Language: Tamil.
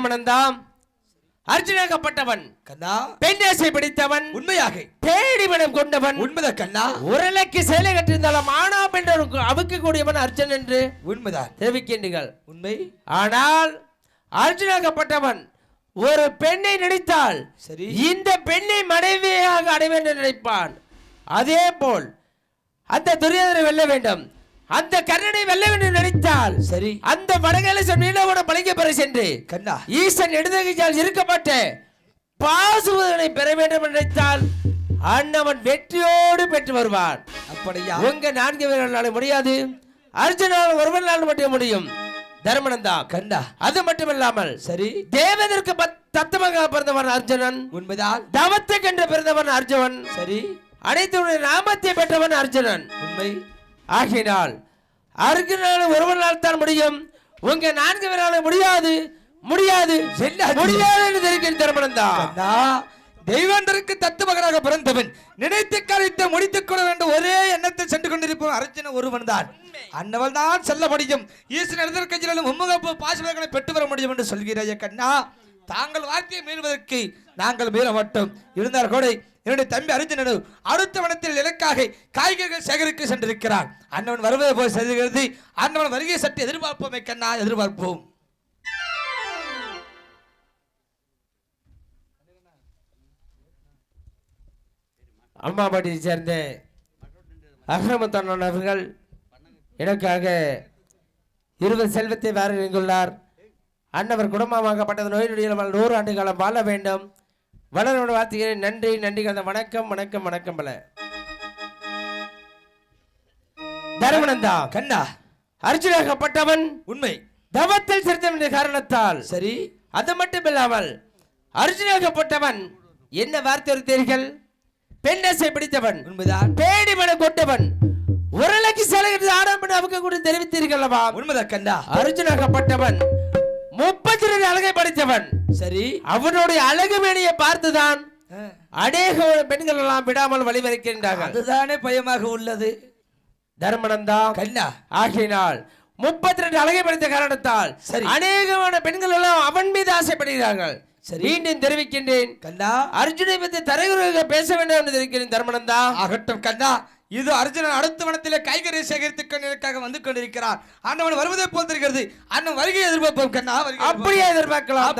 தர்மனந்தாம் அர்ஜுனாகப்பட்டவன் கண்ணா. பெண்ணாசை பிடித்தவன். உண்மையாக. பேடி மனம் கொண்டவன். உண்மைதான் கண்ணா. உரலைக்கு சேலை கட்டிருந்தாலும் ஆனா பெண் அவுக்க கூடியவன் அர்ஜுன் என்று. உண்மைதான். தெரிவிக்கின்றீர்கள். உண்மை. ஆனால் அர்ஜுனாகப்பட்டவன் ஒரு பெண்ணை நினைத்தால் சரி. இந்த பெண்ணை மனைவியாக அடைவேன் என்று நினைப்பான். அதே போல் அந்த துரியோதனை வெல்ல வேண்டும். அந்த கர்ணனை வெல்ல வேண்டும் நினைத்தால் சரி. அந்த வடகேசன் நீலவோட பழங்க பெற சென்று கண்ணா. ஈசன் இடதுகையால் இருக்கப்பட்ட பாசுவதனை பெற வேண்டும் நினைத்தால் அண்ணவன் வெற்றியோடு பெற்று வருவான். அப்படியா? உங்க நான்கு பேர்களால முடியாது. அர்ஜுனால் ஒருவன் நாள் மட்டும் முடியும். தர்மனந்தான் கண்ணா. அது மட்டுமில்லாமல் சரி. தேவதற்கு தத்தமாக பிறந்தவன் அர்ஜுனன். உண்மைதான். தவத்தை கண்டு பிறந்தவன் அர்ஜுனன். சரி. அனைத்து நாமத்தை பெற்றவன் அர்ஜுனன். உண்மை. ஆகினால் அர்ஜுனால ஒருவனால் தான் முடியும். உங்க நான்கு பேரால முடியாது. முடியாது? முடியாது என்று தெரிவிக்கிற திருமணம் கண்ணா தெய்வாந்தருக்கு தத்து மகனாக பிறந்தவன் நினைத்து கரைத்து முடித்துக் கொள்ள வேண்டும். ஒரே எண்ணத்தில் சென்று கொண்டிருப்போம் அர்ஜுன ஒருவன் தான் அன்னவள் தான் செல்ல முடியும். ஈசன் இடத்திற்கையிலும் மும்முகப்பு பாசமர்களை பெற்று வர முடியும் என்று சொல்கிறாய கண்ணா. தாங்கள் வார்த்தையை மீறுவதற்கு நாங்கள் மீற மாட்டோம் இருந்தால் கூட என்னுடைய தம்பி அர்ஜுனனு அடுத்த வனத்தில் இலக்காக காய்கறிகள் சேகரிக்க சென்றிருக்கிறான் அண்ணவன் வருவதை போய் செல்கிறது அண்ணவன் வருகை சற்று எதிர்பார்ப்போமே கண்ணா எதிர்பார்ப்போம். அம்மாபாட்டியை சேர்ந்த அகரமுத்தண்ணன் அவர்கள் எனக்காக இருபது செல்வத்தை வேறு இங்குள்ளார் அன்னவர் குடும்பமாகப்பட்டது நோய் நொடியில் நூறு ஆண்டு காலம் வாழ வேண்டும். வளரோட வார்த்தைகளை நன்றி நன்றி கலந்த வணக்கம் வணக்கம் வணக்கம் பல. தர்மனந்தா கண்ணா அர்ஜுனாகப்பட்டவன் உண்மை. தவத்தில் சிறுத்தம் என்ற காரணத்தால். சரி. அது மட்டும் இல்லாமல் அர்ஜுனாகப்பட்டவன் என்ன வார்த்தை உரைத்தீர்கள்? பெண்ணசை பிடித்தவன் உண்மைதான். பேடி மனம் கொண்டவன் உரலைக்கு செலவிட்டு ஆடம்பரம் அவங்க கூட தெரிவித்தீர்கள் அல்லவா? உண்மைதான் கண்ணா. அர்ஜுனாகப்பட்டவன் முப்பத்தி ரெண்டு அழகை படித்தவன் சரி. அவனுடைய அழகு மேனியை பார்த்துதான் அநேக பெண்கள் எல்லாம் விடாமல் வழிவரைக்கின்றார்கள் அதுதானே பயமாக உள்ளது. தர்மனந்தா கண்ணா. ஆகினால் முப்பத்தி ரெண்டு அழகை படித்த காரணத்தால் சரி. அநேகமான பெண்கள் எல்லாம் அவன் மீது ஆசைப்படுகிறார்கள். சரி. மீண்டும் தெரிவிக்கின்றேன். கண்ணா. அர்ஜுனை பற்றி தரைகுறையாக பேச வேண்டாம் என்று தெரிவிக்கிறேன் தர்மனந்தா ஆகட்டும் கண்ணா. இது அர்ஜுனன் அடுத்த வனத்திலே காய்கறி சேகரித்துக் கொண்டிருக்காக வந்து கொண்டிருக்கிறான் அண்ணவன் வருவதை போல் தெரிகிறது. அண்ணன் வருகை எதிர்பார்ப்போம் கண்ணா அப்படியே எதிர்பார்க்கலாம்.